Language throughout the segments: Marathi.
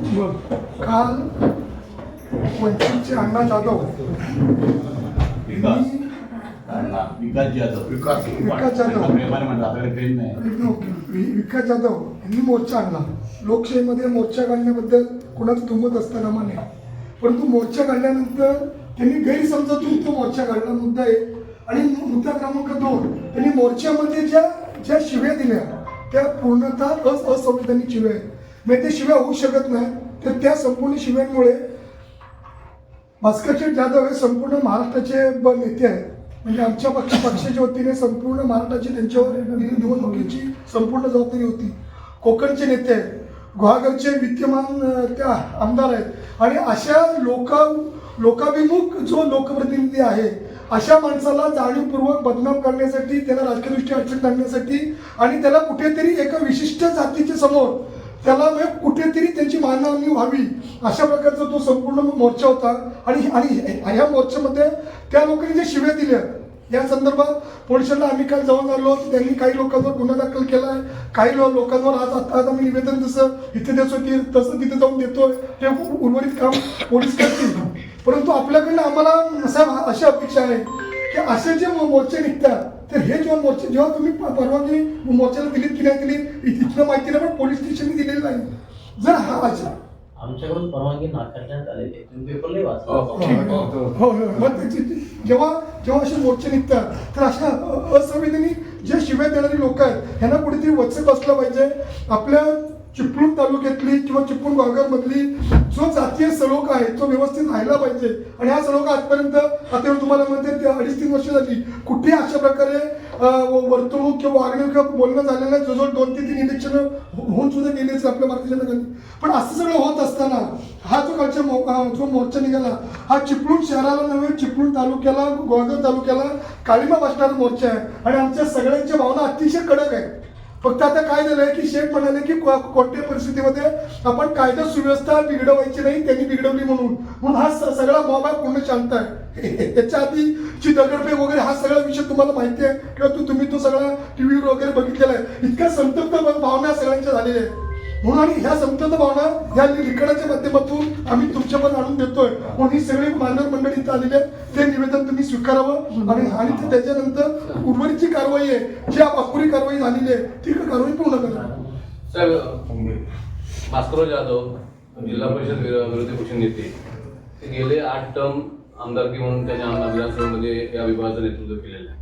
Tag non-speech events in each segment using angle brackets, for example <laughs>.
मग काल वंचितचे अण्णा जाधव विकास. यांनी अण्णा विकास जाधव. विकास. विकास वि- विकास यांनी मोर्चा आणला. लोकशाहीमध्ये मोर्चा काढण्याबद्दल कोणाचं दुमत असताना मान्य आहे. परंतु मोर्चा काढल्यानंतर त्यांनी गैरसमजातून तो मोर्चा काढला मुद्दा एक आणि मुद्दा क्रमांक दोन त्यांनी मोर्चामध्ये ज्या ज्या शिव्या दिल्या त्या पूर्णतः अस असंवैधानिक शिव्या आहेत. ते शिव्या होऊ शकत नाही. तर त्या संपूर्ण शिव्यांमुळे भास्करचे जाधव हे संपूर्ण महाराष्ट्राचे ब नेते आहेत. म्हणजे आमच्या पक्ष पक्षाच्या वतीने संपूर्ण महाराष्ट्राची त्यांच्यावर निवडणुकीची संपूर्ण जबाबदारी होती. कोकणचे नेते आहेत. गुहागरचे विद्यमान त्या आमदार आहेत. आणि अशा लोक लोकाभिमुख जो लोकप्रतिनिधी आहे अशा माणसाला जाणीवपूर्वक बदनाम करण्यासाठी त्याला राजकीयदृष्ट्या अडचण आणण्यासाठी आणि त्याला कुठेतरी एका विशिष्ट जातीच्या समोर त्याला म्हणजे कुठेतरी त्यांची मानहानी व्हावी अशा प्रकारचा तो संपूर्ण मोर्चा होता. आणि आणि ह्या मोर्चामध्ये त्या लोकांनी जे शिव्या दिल्या या संदर्भात पोलिसांना आम्ही काल जाऊन आलो त्यांनी काही लोकांवर गुन्हा दाखल केला आहे काही लोकांवर आज आता आज आम्ही निवेदन जसं इथे देतो की तसं तिथे जाऊन देतोय. ते उर्वरित काम पोलीस करतील. परंतु आपल्याकडनं आम्हाला साहेब अशी अपेक्षा आहे की असे जे मोर्चे निघतात तर हे जेव्हा मोर्चे जेव्हा तुम्ही परवानगी मोर्चाला दिलीत की नाही दिली इथनं माहिती नाही पण पोलीस स्टेशनने दिलेली नाही. जर हा अशा आमच्याकडून परवानगी नाकारण्यात आलेली आहे. तुम्ही पेपरलाही हो, वाचला. हो, हो. जेव्हा जेव्हा असे मोर्चे निघतात तर अशा अ- असंवेदनिक जे शिव्या देणारी लोक आहेत ह्यांना कुठेतरी वचक बसलं पाहिजे. आपल्या चिपळूण तालुक्यातली किंवा चिपळूण मधली जो जातीय सलोखा आहे तो व्यवस्थित राहिला पाहिजे. आणि हा सलोखा आजपर्यंत आता तुम्हाला म्हणते ते अडीच तीन वर्ष झाली. कुठे अशा प्रकारे वर्तणूक किंवा वागणूक किंवा बोलणं झालेलं नाही जवळजवळ दोन ते तीन इलेक्शन होऊन सुद्धा गेलेच आपल्या भारतीय जनता पार्टी पण असं सगळं होत असताना हा जो कालच्या मो- जो मोर्चा निघाला हा चिपळूण शहराला नव्हे चिपळूण तालुक्याला गोळगाव तालुक्याला काळीमा बसणारा मोर्चा आहे. आणि आमच्या सगळ्यांच्या भावना अतिशय कडक आहे फक्त आता काय झालंय की शेख म्हणाले की कोणत्या कोणत्याही परिस्थितीमध्ये आपण कायदा सुव्यवस्था बिघडवायची नाही त्यांनी बिघडवली म्हणून. म्हणून हा सगळा मॉब आहे पूर्ण शांत आहे. <laughs> याच्या आधीची दगडफेक वगैरे हा सगळा विषय तुम्हाला माहिती आहे. किंवा तुम्ही तो सगळा टीव्हीवर वगैरे बघितलेला आहे. इतक्या संतप्त भावना सगळ्यांच्या झालेल्या आहेत. म्हणून आणि ह्या संतप्त भावना या लिखाणाच्या माध्यमातून आम्ही तुमच्या पण आणून देतोय. म्हणून ही सगळी मानव मंडळी इथं आलेली आहेत. ते निवेदन तुम्ही स्वीकारावं आणि आणि त्याच्यानंतर उर्वरित जी कारवाई आहे. जी अपुरी कारवाई झालेली आहे ती कारवाई पूर्ण करा सर भास्करराव जाधव जिल्हा परिषद विरोधी पक्ष नेते. ते गेले आठ टर्म आमदारकी म्हणून त्यांच्या आमदार विधानसभेमध्ये म्हणजे या विभागाचं नेतृत्व केलेलं आहे.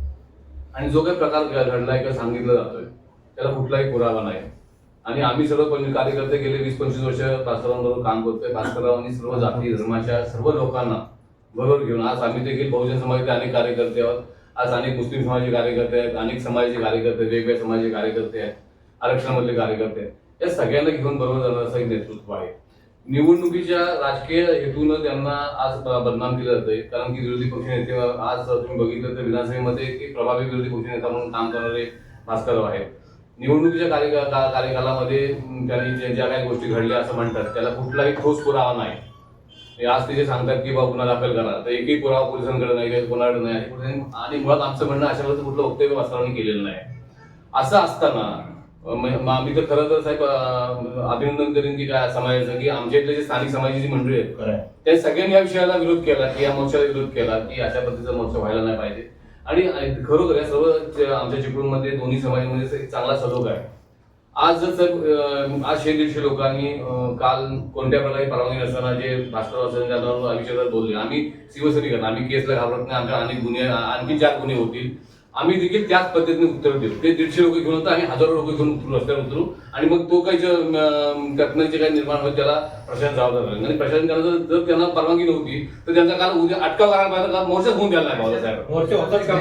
आणि जो काही प्रकार घडलाय किंवा सांगितलं जातोय त्याला कुठलाही पुरावा नाही. आणि आम्ही सर्व पंच- कार्यकर्ते गेले वीस पंचवीस वर्ष भास्करांबरोबर काम करतोय. भास्कररावांनी सर्व जाती धर्माच्या सर्व लोकांना बरोबर घेऊन आज आम्ही देखील बहुजन समाजाचे अनेक कार्यकर्ते आहोत. आज अनेक मुस्लिम समाजाचे कार्यकर्ते आहेत अनेक समाजाचे कार्यकर्ते वेगवेगळ्या समाजाचे कार्यकर्ते आहेत आरक्षणामधले कार्यकर्ते आहेत. या सगळ्यांना घेऊन बरोबर जाणार असं एक नेतृत्व आहे. निवडणुकीच्या राजकीय हेतून त्यांना आज बदनाम केलं जातंय. कारण की विरोधी पक्षनेते आज तुम्ही बघितलं तर विधानसभेमध्ये की प्रभावी विरोधी पक्षनेता म्हणून काम करणारे भास्करराव आहेत. निवडणुकीच्या कार्य का- कार्यकालामध्ये त्यांनी ज्या ज्या काही गोष्टी घडल्या असं म्हणतात त्याला कुठलाही ठोस पुरावा नाही. आज ते जे सांगतात की बाबा गुन्हा दाखल करा तर एकही पुरावा पोलिसांकडे नाही काही कोणाकडे नाही आणि मुळात आमचं म्हणणं अशा वेळेस कुठलं वक्तव्य वास्तवाने केलेलं नाही. असं असताना आम्ही तर खरं तर साहेब अभिनंदन करेन की काय समाजाचं की आमच्या इथले जे स्थानिक समाजाची मंडळी आहेत त्या सगळ्यांनी या विषयाला विरोध केला की या मोर्चाला विरोध केला की अशा पद्धतीचा मोर्चा व्हायला नाही पाहिजे. आणि खरोखर या सर्व आमच्या चिपळूणमध्ये दोन्ही समाजामध्ये एक चांगला सहयोग आहे. आज जर सर आज शे दीडशे लोकांनी काल कोणत्या प्रकारे परवानगी नसताना जे भास्कर वसंत त्यावर विषयावर बोलले आम्ही शिवसैनिक आम्ही केसला घाबरत नाही आमच्या अनेक गुन्हे आणखी चार गुन्हे होतील. आम्ही देखील त्याच पद्धतीने उत्तर देऊ. ते दीडशे लोक घेऊन होतं आम्ही हजारो लोक घेऊन उतरू रस्त्यावर उतरू. आणि मग तो काही त्यातनं जे काही निर्माण होईल त्याला प्रशासन जबाबदार आणि प्रशासन जर- जर त्यांना परवानगी नव्हती तर त्यांचा काल उद्या अटकाव करायला पाहिजे का मोर्चाच होऊन द्यायला मोर्चे मोर्चा. मोर्चे- मोर्चे-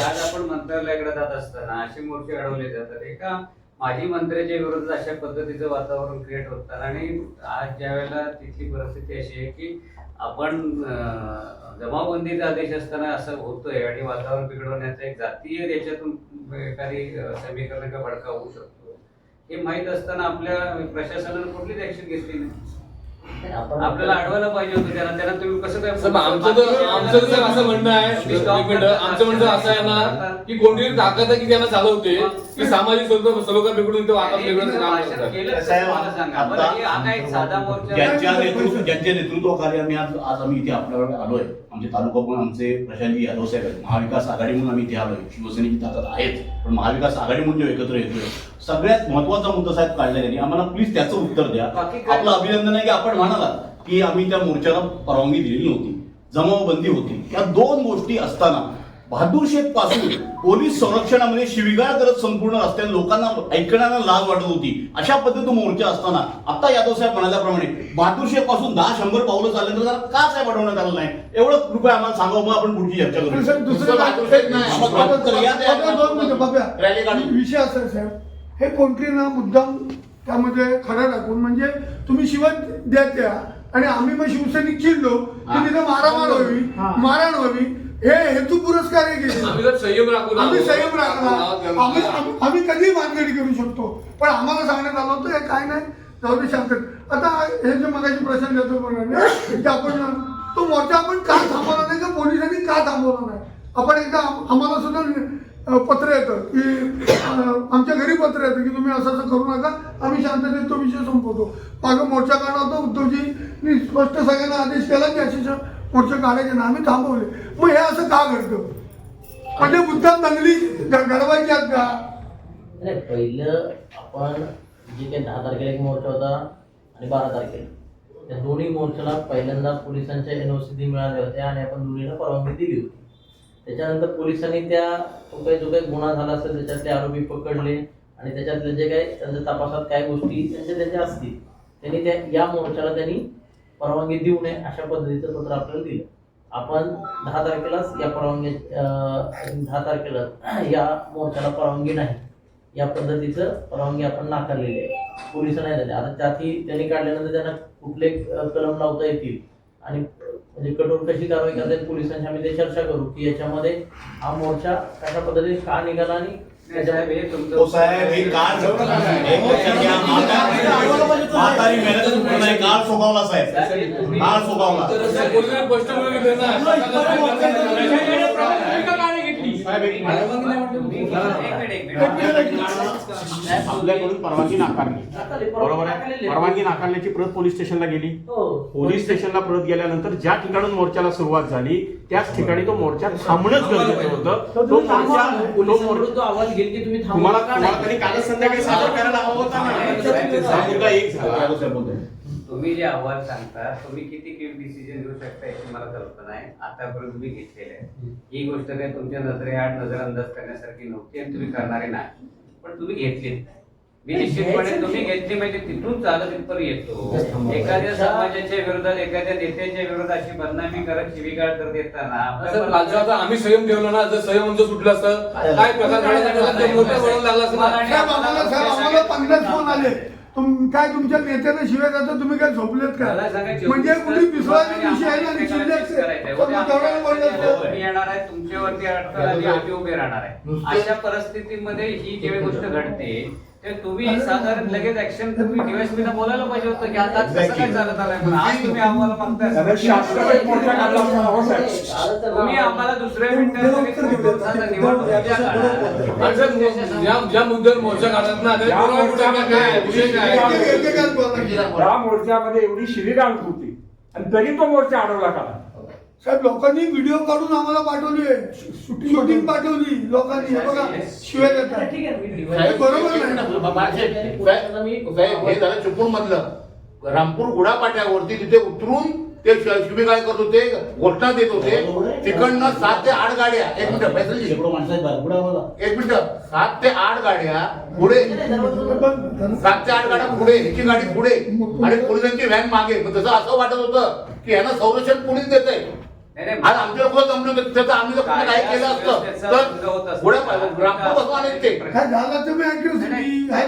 आज आपण मंत्रालयाकडे जात असताना असे मोर्चे अडवले जातात. एका माजी मंत्र्याच्या विरोधात अशा पद्धतीचं वातावरण क्रिएट होतात आणि आज ज्या वेळेला तिथली परिस्थिती अशी आहे की आपण जमाबंदीचा जमावबंदीचा आदेश असताना असं होतंय आणि वातावरण बिघडवण्याचं एक जातीय याच्यातून एखादी समीकरण किंवा भडका होऊ शकतो. हे माहीत असताना आपल्या प्रशासनानं कुठलीच ऍक्शन घेतली नाही? आपल्याला अडवायला पाहिजे होतं त्यांना त्यांना तुम्ही कसं काय साहेब, आमचं तर आमचं तर साहेब असं म्हणणं आहे. एक मिनिट. आमचं म्हणणं असं आहे ना की कोणती ताकद आहे की त्यांना चालवते की सामाजिक स्वरूप सलोखा बिघडून ते वाता बिघडून काम करतात. साहेब, आता- काय एक साधा मोर्चा ज्यांच्या नेतृत्व ज्यांच्या नेतृत्वाखाली आम्ही आज आज आम्ही इथे आपल्याकडे आलोय. आमचे तालुका पण आमचे प्रशांतजी यादव साहेब आहेत. महाविकास आघाडी म्हणून आम्ही इथे आलोय. शिवसेनेची ताकद आहेच पण महाविकास आघाडी म्हणून जो एकत्र येतोय सगळ्यात महत्त्वाचा मुद्दा साहेब काढला त्यांनी आम्हाला प्लीज त्याचं उत्तर द्या? आपलं अभिनंदन आहे की आपण म्हणाला की आम्ही त्या मोर्चाला परवानगी दिलेली नव्हती जमावबंदी होती या दोन गोष्टी असताना बहादूर शेखपासून पोलीस संरक्षणामध्ये शिविगाळ करत संपूर्ण रस्त्याने लोकांना ऐकण्याला लाज वाटत होती अशा पद्धतीचा मोर्चा असताना आता यादव साहेब म्हणाल्याप्रमाणे बहादूर शेखपासून दहा शंभर पावलं चालल्यानंतर जरा का साहेब अडवण्यात आलं नाही एवढं कृपया आम्हाला सांगा मग आपण पुढची चर्चा करू तर. विषय असा आहे, साहेब हे कोणतरी ना मुद्दाम त्यामध्ये खरं टाकून म्हणजे तुम्ही शिवाय द्या त्या. आणि आम्ही मग शिवसैनिक चिडलो. की. तिथे मारामार व्हावी. मारहाण व्हावी. हे हेतू पुरस्कार हे आम्ही संयम आम्ही संयम राखला आम्ही- कधी मानगडी करू शकतो. पण आम्हाला सांगण्यात आलं होतं हे काय नाही. जाऊ दे शांत. आता हे जे मगाशी प्रश्न देतो की आपण तो मोर्चा आपण का थांबवला नाही? का पोलिसांनी का थांबवला नाही? आपण एकदा आम- आम्हाला सुद्धा पत्र येतं की आमच्या घरी पत्र येतं की तुम्ही असं असं करू नका आम्ही शांततेत तो विषय संपवतो. मागं मोर्चा काढला होता उद्धवजींनी स्पष्ट सगळ्यांना आदेश केला की अशी मोर्चा काढायचे ना आम्ही थांबवले. मग हे असं का घडतं? म्हणजे मुद्दाम दंगली घडवायची आहेत का? नाही पहिलं आपण जे काही दहा तारखेला एक मोर्चा होता आणि बारा तारखेला. त्या दोन्ही मोर्चाला पहिल्यांदा पोलिसांच्या एनओसी मिळाल्या होत्या आणि आपण दोन्हीला परवानगी दिली होती. त्याच्यानंतर पोलिसांनी त्या तो काही जो काही गुन्हा झाला असेल त्याच्यातले आरोपी पकडले आणि त्याच्यातले जे काही त्यांच्या तपासात काय गोष्टी त्यांच्या त्यांच्या असतील त्यांनी त्या या मोर्चाला त्यांनी परवानगी देऊ नये अशा पद्धतीचं पत्र आपल्याला दिलं. आपण दहा तारखेलाच या परवानगी दहा तारखेला या मोर्चाला परवानगी नाही. या पद्धतीचं परवानगी आपण नाकारलेली आहे. पोलिसांना नाही दिली. आता त्यातही त्यांनी काढल्यानंतर त्यांना कुठले कलम लावता येतील आणि म्हणजे कठोर कशी कारवाई करता येईल पोलिसांशी आम्ही ते चर्चा करू की याच्यामध्ये हा मोर्चा कशा पद्धतीने का निघाला आणि नाही साहेब, हे तुमचं- साहेब म्हातारी मेहनत नाही? साहेब साहेब एक आपल्याकडून परवानगी नाकारली. बरोबर आहे? परवानगी नाकारल्याची प्रत पोलीस स्टेशनला गेली. हो. पोलीस स्टेशनला परत गेल्यानंतर ज्या ठिकाणून मोर्चाला सुरुवात झाली त्याच ठिकाणी तो मोर्चा थांबणंच गरजेचं होतं. तो मोर्चा तो पोलिसांकडून मोर्चा तो आवाज घेईल की तुम्ही थांबा तुम्हाला कालच संध्याकाळी सादर करायला हवा होता हा मुद्दा एक झाला. तुम्ही जे अहवाल सांगता तुम्ही किती क्विक डिसिजन घेऊ शकता याची मला कल्पना आहे. आतापर्यंत तुम्ही घेतलेले आहे. ही गोष्ट काही तुमच्या नजरेआड नजरअंदाज करण्यासारखी नव्हती आणि तुम्ही करणारे नाही. पण तुम्ही घेतली. मी निश्चितपणे तुम्ही घेतली म्हणजे तिथून चालत इथपर्यंत येतो. एखाद्या समाजाच्या विरोधात एखाद्या नेत्याच्या विरोधात अशी बदनामी करत शिवीगाळ करत येताना आम्ही संयम ठेवलो ना जर संयम आमचं सुटलं असतं काय प्रकार मोठं लागलं असतं तुम काय तुमच्या नेत्याला शिवाय जातं तुम्ही काय झोपलेत का? मला सांगा, चोवीस म्हणजे कुठे विश्वास तुम्हाला विषय आहे. ना आम्हाला आणि शिल्लक. उद्या येणार आहे तुमच्यावरती अडकल आणि आम्ही उभे राहणार आहे. अशा परिस्थितीमध्ये ही जेव्हा गोष्ट घडते ते तुम्ही साधारण लगेच ऍक्शन तुम्ही डीवायसपीला बोलायला पाहिजे होतं की आता कसं काय चालत आलंय म्हणून. आज तुम्ही आम्हाला मागताय तुम्ही आम्हाला दुसऱ्या मिनिटात काढा. ज्या मुद्द्यावर मोर्चा काढत ना. त्या मोर्चामध्ये एवढी शिवीगाळ होती आणि तरी तो मोर्चा अडवला का? साहेब लोकांनी व्हिडिओ काढून आम्हाला पाठवली शूटिंग पाठवली. लोकांनी हे बघा शिवाय देतात. हे बरोबर नाही. हे झालं चिपळूण मधलं रामपूर गुडापाट्यावरती तिथे उतरून ते श- शिबिकाळ करत होते घोषणा देत होते तिकडनं सात ते आठ गाड्या एक मिनिट. एक मिनिट सात ते आठ गाड्या पुढे. सात ते आठ गाड्या पुढे ह्याची गाडी पुढे. आणि पोलिसांची व्हॅन मागे. मग तसं असं वाटत होतं की यांना संरक्षण पोलीस देत आहे. आज आमच्या लोक जमले त्याचं आम्ही जर कुठे काय केलं असतं. तर पुढे बसवा नाही ते. काय झालं तुम्ही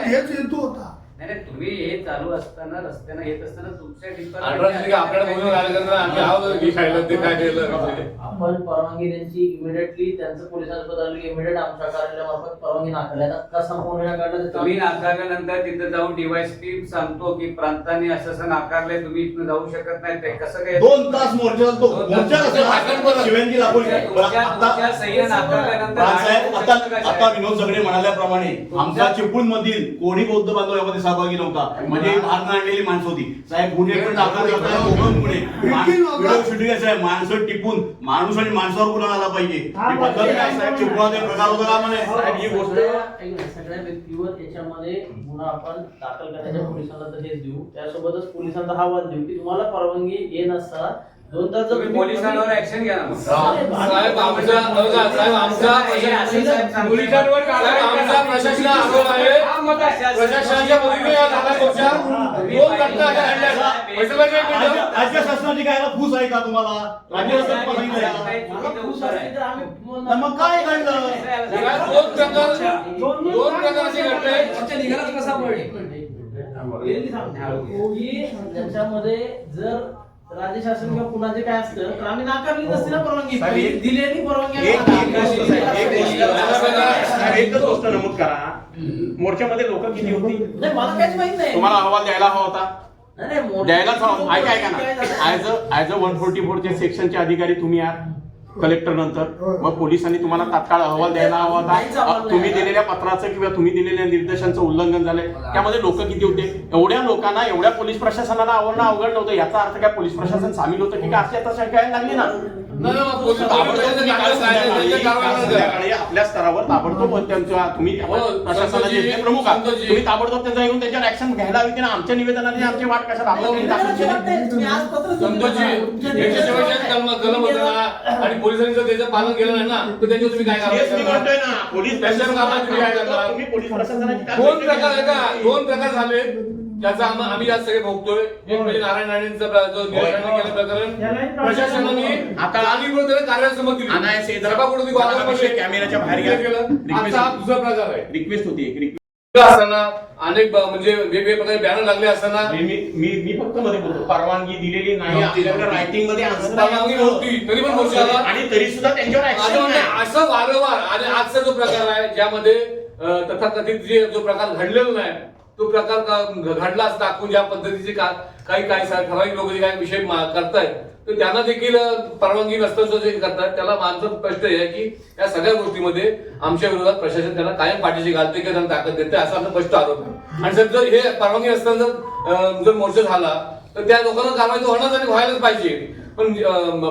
हेच हेतू होता. नाही तुम्ही हे चालू असताना रस्त्यानं येत असताना तुमच्या आपण परवानगी त्यांची इमिडिएटली त्यांचं पत्र इमिडिएट आमच्या कार्यालयामार्फत परवानगी नाकारली. आता का संपूर्ण नाकारलं ते तुम्ही नाकारल्यानंतर तिथं जाऊन डिवाइस टीम सांगतो की प्रांतांनी असं असं नाकारलंय तुम्ही इथनं जाऊ शकत नाही. ते कसं काय? दोन तास मोर्चा चालतो. मोर्चा दाखवली तुमच्या- सह्या नाकारल्यानंतर आता विनोद झगडे म्हणाल्याप्रमाणे आमचा चिपळूण मधील कोणी बौद्ध बांधव यामध्ये सहभागी नव्हता. म्हणजे भारत आणलेली माणसं होती. साहेब पुणे पण दाखल कोकण पुणे व्हिडिओ शूटिंग आहे साहेब. माणसं टिपून माणूस आणि माणसावर गुन्हा आला पाहिजे. ही पद्धत काय साहेब? चिपळूणात हे प्रकार होता का म्हणे? साहेब, ही गोष्ट सगळ्या व्यक्तीवर याच्यामध्ये गुन्हा आपण दाखल करण्याच्या पोलिसांना तर हेच देऊ. त्यासोबतच पोलिसांचा हा वाद देऊ की तुम्हाला परवानगी ये नसता दोन तास जर तुम्ही तुम्ही- पोलिसांवर ऍक्शन घ्या ना मग. साहेब आमचा बघा, साहेब आमचा प्रशासन- पोलिसांवर कारवाई साहेब, आमचा प्रशासन आरोप आहे प्रशासनाच्या मदतीने या नाना मोर्चा दोन घटना अशा घडल्या. पैसे पाहिजे एक मिनिटं. राज्य राज्य शासनाची काय फूस आहे का तुम्हाला? राज्य सांगितलं. तर मग काय घडलं? या दोन प्रकार प्रकार असे घडले. हे. त्याच्यामध्ये जर राज्य शासन किंवा कुणाचे काय असतं तर आम्ही नाकारली नसती ना परवानगी. साहेब, एक- दिलेली परवानगी एक आम्ही एक गोष्ट साहेब, एक गोष्ट नाकारली. साहेब, एकच गोष्ट नमूद करा. मोर्चामध्ये लोक किती होती? नाही मला काहीच माहीत नाही. तुम्हाला अहवाल द्यायला हवा होता. नाही, नाही, मोर्चा- द्यायलाच हवा ऐका ऐका काय ना झालं? As a as a one forty फोरच्या सेक्शनचे अधिकारी तुम्ही आहात. कलेक्टर नंतर. मग पोलिसांनी तुम्हाला तात्काळ अहवाल द्यायला हवा होता. तुम्ही दिलेल्या पत्राचं किंवा तुम्ही दिलेल्या निर्देशांचं उल्लंघन झालंय. त्यामध्ये लोक किती होते? एवढ्या लोकांना एवढ्या पोलीस प्रशासनाला आवडणं अवघड नव्हतं. याचा अर्थ काय? पोलीस प्रशासन सामील होतं की काय? अशी आता शंका यायला लागली ना. आपल्या स्तरावर ताबडतोब त्यांच्या तुम्ही हो, प्रशासनाचे प्रमुख आहात. तुम्ही ताबडतोब त्यांचा येऊन त्याच्यावर ऍक्शन घ्यायला हवी होती ना आमच्या निवेदनाने आमची वाट कशा ना आणि पोलिसांनी जर त्याचं पालन केलं नाही ना तर त्यांच्यावर तुम्ही काय करणार? म्हणतोय ना. पोलीस प्रशासनाची दोन प्रकार आहे का. दोन प्रकार झाले. त्याचा आम- आम्ही आज सगळे भोगतोय. एक म्हणजे नारायण राणेंचं प्र- जो निराकरण केलं प्रकरण प्रशासनाने आता- त्याला कार्यासमोर दिली अनायास हे जरा- सभागृहात जरा वादामध्ये विषय कॅमेऱ्याच्या बाहेर घ्या. केलं. रिक्वेस्ट- आजचा हा दुसरा प्रकार आहे. रिक्वेस्ट होती. एक रिक्वेस्ट असताना अनेक ब- म्हणजे वेगवेगळे प्रकारे बॅनर लागले असताना मी मी मी फक्त मध्ये बोलतो. परवानगी दिलेली नाही. नव्हती. आपल्याकडे रायटिंगमध्ये answer परवानगी. नव्हती. तरी पण मोर्चाला आणि तरी सुद्धा त्यांच्यावर ऍक्शन आहे, असं वारंवार आणि आजचा जो प्रकार आहे ज्यामध्ये अं, तथाकथित जे जो प्रकार घडलेला नाही तो प्रकार घडलाच घडला दाखवून ज्या पद्धतीचे का- काही काही ठराविक लोक जे काही विषय करतायत तर त्यांना देखील परवानगी नसताना जे करतात त्याला माझं स्पष्ट आहे की या सगळ्या गोष्टीमध्ये आमच्या विरोधात प्रशासन त्यांना कायम पाठीशी घालते किंवा त्यांना ताकद देते असा आमचा स्पष्ट आरोप आहे. आणि सर जर हे परवानगी नसताना जर जर मोर्चा झाला तर त्या लोकांना कारवाई तर आणि व्हायलाच पाहिजे. पण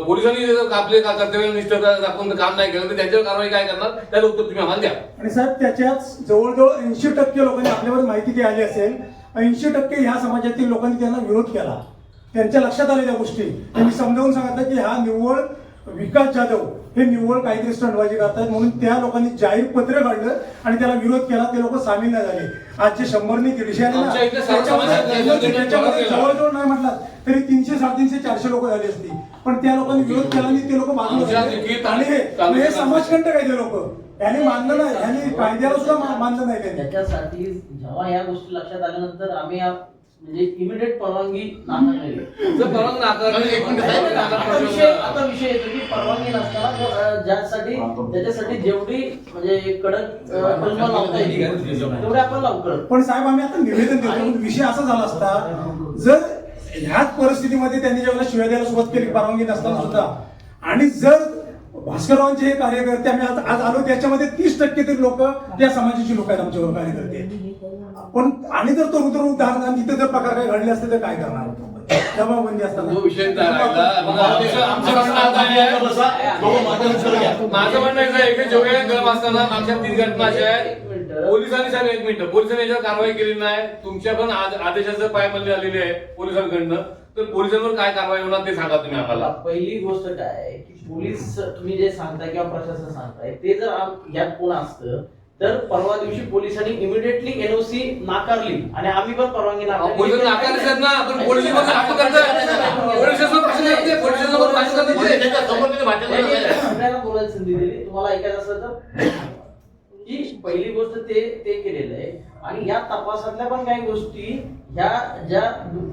पोलिसांनी जर आपले कर्तव्य कर्तव्यनिष्ठ दाखवून काम नाही केलं तर त्यांच्यावर कारवाई काय करणार? त्याचं उत्तर तुम्ही आम्हाला द्या. आणि साहेब त्याच्यात जवळजवळ ऐंशी टक्के लोकांनी आपल्यावर माहिती ती आली असेल ऐंशी टक्के ह्या समाजातील लोकांनी त्यांना विरोध केला. त्यांच्या लक्षात आलेल्या गोष्टी. त्यांनी समजावून सांगितलं की हा निव्वळ विकास जाधव हे निव्वळ काहीतरी स्टंटबाजी करतायत म्हणून त्या लोकांनी जाहीर पत्र काढलं आणि त्याला विरोध केला ते लोक सामील नाही झाले. आजचे शंभरनी दीडशे आले ना त्याच्यामध्ये-. जवळजवळ नाही म्हटलं तरी तीनशे साडेतीनशे चारशे लोक झाली असती. पण त्या लोकांनी विरोध केला आणि ते लोक बाजूला आणि हे समाजकंटक आहे ते लोक? यांनी मानलं नाही यांनी कायद्याला सुद्धा मानलं नाही त्यांनी. त्याच्यासाठी जेव्हा या गोष्टी लक्षात आल्यानंतर आम्ही म्हणजे इमिडिएट परवानगी नाकारलेली <laughs> साहेब. आता विषय आता विषय येतो की परवानगी नसताना अं, ज्यासाठी त्याच्यासाठी जेवढी म्हणजे कडक अं, कलमं लावता येईल तेवढे आपण लवकर पण साहेब आम्ही आता निवेदन देतो विषय असा झाला असता जर ह्याच परिस्थितीमध्ये त्यांनी जेव्हा शिव्या द्यायला सुरुवात केली परवानगी नसताना सुद्धा आणि जर भास्कररावांचे हे कार्यकर्ते आम्ही आज आज आलो त्याच्यामध्ये तीस टक्के तरी लोक त्या समाजाची लोक आहेत आमच्यावर कार्यकर्ते. पण आणि जर तो रुद्र उदाहरण तिथे जर प्रकार काही घडले असते तर काय करणार? जमाबंदी असताना. तो विषय तर राहिला मग आमचं आमचं म्हणणं आता आहे बसा, दोघं माझं उत्तर घ्या. माझं म्हणणं असं आहे की जेवढ्या गरम असताना मागच्या तीन घटना अशा एक आहेत मिनिटं. पोलिसांनी साहेब एक मिनिट. पोलिसांनी याच्यावर कारवाई केली नाही. तुमच्या पण आज- आदेशाचं पायमल्ली आलेली आहे पोलिसांकडनं. तर पोलिसांवर काय कारवाई होणार ते सांगा तुम्ही आम्हाला. पहिली गोष्ट काय आहे की पोलीस तुम्ही जे सांगताय किंवा प्रशासन सांगताय ते जर आम- यात कोण असतं तर परवा दिवशी पोलिसांनी इमिडिएटली एनओसी नाकारली. आणि आम्ही पण परवानगी बोलायला संधी दिली. तुम्हाला ऐकायचं असेल तर. की पहिली गोष्ट ते ते केलेलं आहे. आणि या तपासातल्या पण काही गोष्टी ह्या ज्या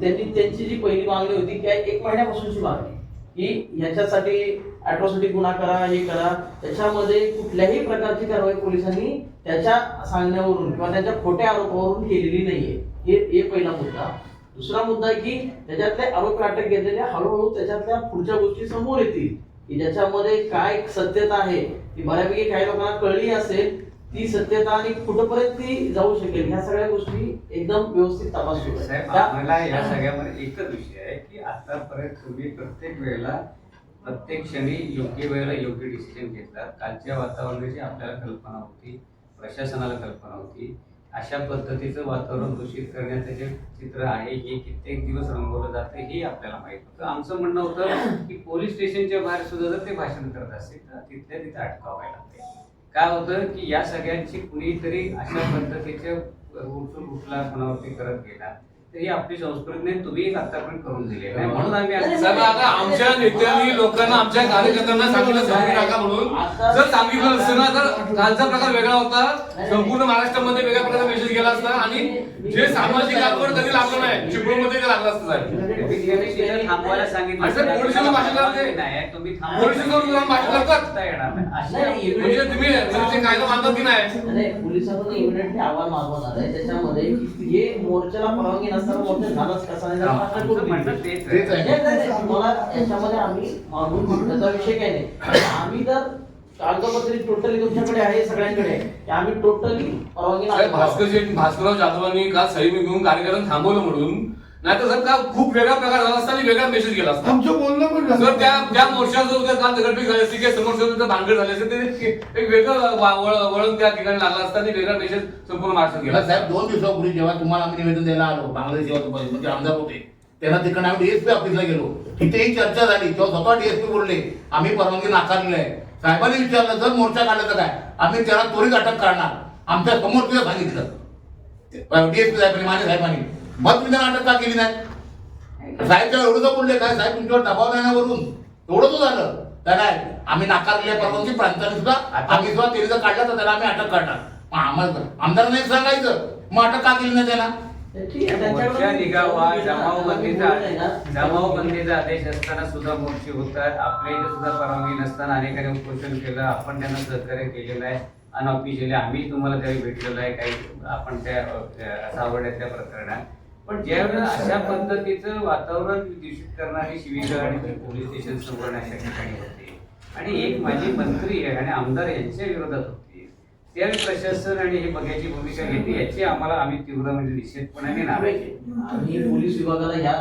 त्यांनी त्यांची जी पहिली मागणी होती त्या एक महिन्यापासूनची मागणी. की ह्याच्यासाठी अॅट्रॉसिटी गुन्हा करा हे करा त्याच्यामध्ये कुठल्याही प्रकारची कारवाई पोलिसांनी त्याच्या सांगण्यावरून किंवा त्याच्या खोट्या आरोपावरून केलेली नाहीये. हे हे पहिला मुद्दा. दुसरा मुद्दा आहे की त्याच्यातले आरोपी अटक घेतलेले हळूहळू त्याच्यातल्या पुढच्या गोष्टी समोर येतील. की ज्याच्यामध्ये काय सत्यता आहे ती बऱ्यापैकी काही लोकांना कळली असेल ती सत्यता आणि कुठपर्यंत ती जाऊ शकेल ह्या सगळ्या गोष्टी एकदम व्यवस्थित तपास सुरू आहे. या सगळ्यामध्ये एकच विषय आहे की आतापर्यंत तुम्ही प्रत्येक वेळेला प्रत्येक क्षणी योग्य वेळेला योग्य डिसिजन घेतला. कालच्या वातावरणाची आपल्याला कल्पना होती. प्रशासनाला कल्पना होती. अशा पद्धतीचं वातावरण दूषित करण्याचं जे चित्र आहे हे कित्येक दिवस रंगवलं जातं हे आपल्याला माहीत होतं. आमचं म्हणणं होतं की पोलीस स्टेशनच्या बाहेर सुद्धा जर ते भाषण करत असतील तर तिथल्या तिथे अटकावायला लागते काय होतं की या सगळ्यांची कुणीतरी अशा पद्धतीच्या उठून उठला कोणावरती करत गेला. ही आपली संस्कृती नाही तुम्ही आतापर्यंत करून दिली. आहे म्हणून आम्ही आज- साहेब आता आमच्या नेत्यांनी लोकांना आमच्या कार्यकर्त्यांना सांगितलं सांगू नका म्हणून. जर सांगितलं असतं ना तर कालचा प्रकार वेगळा होता. संपूर्ण महाराष्ट्रामध्ये वेगळ्या प्रकारचा मेसेज गेला असता. आणि जे सामाजिक आंदोलन कधी लागलं नाही चिपळूणमध्ये लागलं असतं साहेब. थांबवायला सांगितलं. तुम्ही म्हणजे तुम्ही ते कायदा मानतात की नाही. नाही पोलिसांकडून इमिडिएटली अहवाल मागवणार आहे. त्याच्यामध्ये हे मोर्चाला परवानगी नसताना मोर्चा झालाच कसा नाही? झाला प्रश्न करू आमचं म्हणणं दिली. तेच तेच आहे. आहे. नाही, नाही, नाही, मला याच्यामध्ये आम्ही मागून त्याचा विषय काही नाही. आम्ही तर कागदपत्री टोटली तुमच्याकडे आहे सगळ्यांकडे की आम्ही टोटली परवानगी साहेब नाकारतो. भास्कर शेठ भास्करराव जाधवांनी काल सही घेऊन कार्यकर्त्यांना थांबवलं म्हणून नाही तर सर का खूप वेगळा प्रकार झाला असता आणि वेगळा मेसेज गेला असता. आमचं बोलणं पण सर त्या त्या मोर्चाचं जर काल दगडफेक झाली असती किंवा समोर भांडण झाले असते ते एक वेगळं वळण त्या ठिकाणी लागलं असतं आणि वेगळा मेसेज संपूर्ण महाराष्ट्रात गेला साहेब दोन दिवसापूर्वी जेव्हा तुम्हाला आम्ही निवेदन द्यायला आलो बांगलादेश सेवा म्हणजे आमदार होते त्यांना तिकडे आम्ही डीएसपी ऑफिसला गेलो. तिथेही चर्चा झाली. तेव्हा स्वतः डीएसपी बोलले आम्ही परवानगी नाकारलेली आहे. साहेबांनी विचारलं जर मोर्चा काढला तर काय? आम्ही त्याला त्वरित अटक करणार. आमच्यासमोर तुला सांगितलं. डीएसपी साहेबांनी माझ्या साहेबांनी. मग तुम्ही त्यांना अटक का केली नाही? साहेब तेव्हा एवढं बोलले काय? साहेब तुमच्यावर दबाव नाही ना वरून? एवढं तो झालं. तर काय? आम्ही नाकारलेल्या परवानगी प्रांताने सुद्धा आम्ही सुद्धा त्यांनी जर काढला तर त्याला आम्ही अटक करणार. मग आम्हाला आमदारांना सांगायचं. मग अटक का केली नाही आम्ही जमावबंदीचा आदेश असताना सुद्धा मोर्चे होतात आपल्या इथे सुद्धा परवानगी नसताना अनेकांनी उपोषण केलं. आपण त्यांना सहकार्य केलेलं आहे. अनऑफिशियली आम्ही तुम्हाला त्यावेळी भेटलेलो आहे. काही आपण त्या अ, सावर्ड्यातल्या प्रकरणात. पण ज्यावेळेला अशा पद्धतीचं वातावरण दूषित करणारी शिविका आणि पोलीस स्टेशन समोर अशा ठिकाणी होते. आणि एक माझी मंत्री आहे आणि आमदार यांच्या विरोधात होते. त्यावेळी प्रशासन आणि हे बघायची भूमिका घेतली याची आम्हाला आम्ही तीव्र म्हणजे निषेधपणाने. आम्ही पोलीस विभागाला ह्या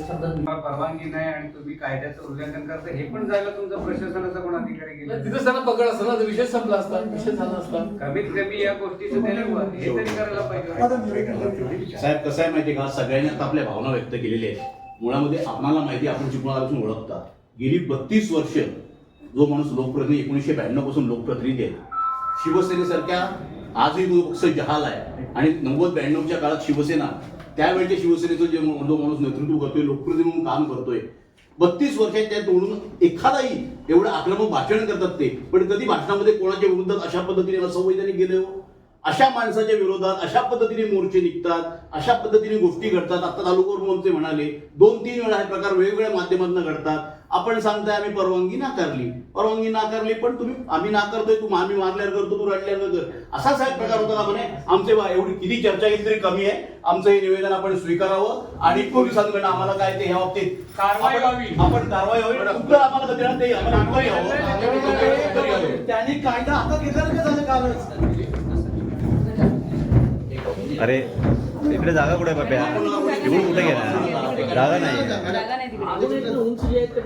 शब्दात तुम्हाला परवानगी नाही आणि तुम्ही कायद्याचं उल्लंघन करता हे पण झालं तुमचं प्रशासनाचा कोण अधिकारी गेला तिथेच त्यांना पकड असतं ना विषय संपला असता विषय झाला असता. कमीत कमी या गोष्टीचं त्याने हे. तरी करायला पाहिजे. साहेब कसं आहे माहिती का? सगळ्यांनी आता आपल्या भावना व्यक्त केलेल्या आहेत. मुळामध्ये आपणाला माहिती आपण चिपळूणापासून ओळखता गेली बत्तीस वर्ष जो माणूस लोकप्रतिनिधी एकोणीसशे ब्याण्णवपासून लोकप्रतिनिधी आहे. शिवसेनेसारख्या आजही तो पक्ष जहाल आहे. आणि नव्वद ब्याण्णवच्या काळात शिवसेना त्यावेळच्या शिवसेनेचं जे जो माणूस नेतृत्व करतोय लोकप्रतिनिधी म्हणून काम करतोय. बत्तीस वर्षात त्या तोडून एखादाही एवढं आक्रमक भाषण करतात ते. पण कधी भाषणामध्ये कोणाच्या विरुद्धात अशा पद्धतीने असंवैधानिक गेले? हो अशा माणसाच्या विरोधात अशा पद्धतीने मोर्चे निघतात अशा पद्धतीने गोष्टी घडतात. आता तालुक्यावर मोर्चे म्हणाले दोन तीन वेळा हे प्रकार वेगवेगळ्या माध्यमातून घडतात. आपण सांगताय आम्ही परवानगी नाकारली. परवानगी नाकारली पण तुम्ही आम्ही नाकारतोय तू आम्ही मारल्यावर करतो तू रडल्यावर कर. असा साहेब प्रकार होता ना म्हणे? आमचे बा एवढी किती चर्चा केली तरी कमी आहे. आमचं हे निवेदन आपण स्वीकारावं आणि पोलिसांकडनं आम्हाला काय ते ह्या बाबतीत कारवाई आपण- कारवाई व्हावी. आम्हाला ते. त्यांनी कायदा हातात घेतला का झालं कालच अरे इकडे जागा कुठे बाप्या? इकडून कुठे गेला? जागा नाही उंच जे आहेत ते.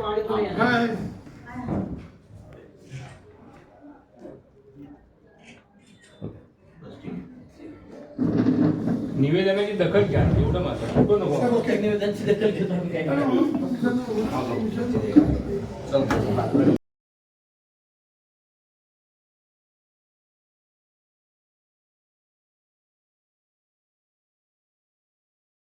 निवेदनाची दखल घ्या एवढं मात्र कुठं नको निवेदनची दखल घेतो आम्ही काय.